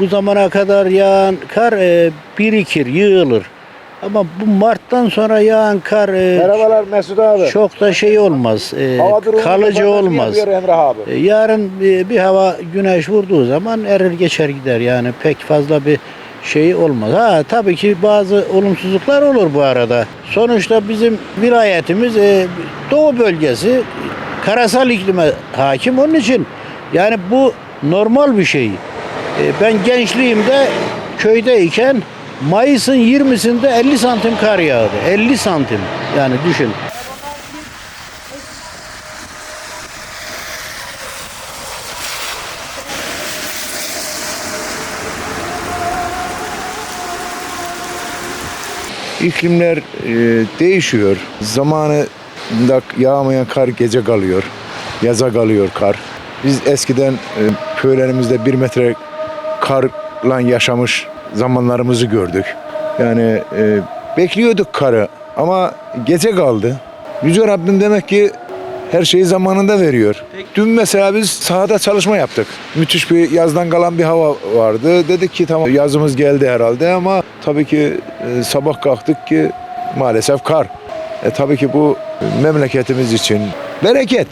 bu zamana kadar yağan kar e, birikir, yığılır. Ama bu Mart'tan sonra yağan kar e, Merhabalar Mesut abi. çok da şey olmaz, e, Hava durumu kalıcı olmaz. Emrah abi. E, Yarın bir, bir hava güneş vurduğu zaman erir geçer gider yani pek fazla bir şey olmaz. Ha tabii ki bazı olumsuzluklar olur bu arada. Sonuçta bizim vilayetimiz e, doğu bölgesi karasal iklime hakim onun için yani bu normal bir şey. E, ben gençliğimde köydeyken Mayıs'ın 20'sinde 50 santim kar yağdı. 50 santim yani düşün. İklimler e, değişiyor. Zamanında yağmayan kar gece kalıyor. Yaza kalıyor kar. Biz eskiden e, köylerimizde bir metre karla yaşamış zamanlarımızı gördük. Yani e, bekliyorduk karı ama gece kaldı. Yüce Rabbim demek ki her şeyi zamanında veriyor. Dün mesela biz sahada çalışma yaptık. Müthiş bir yazdan kalan bir hava vardı. Dedik ki tamam yazımız geldi herhalde ama tabii ki e, sabah kalktık ki maalesef kar. E, tabii ki bu memleketimiz için bereket.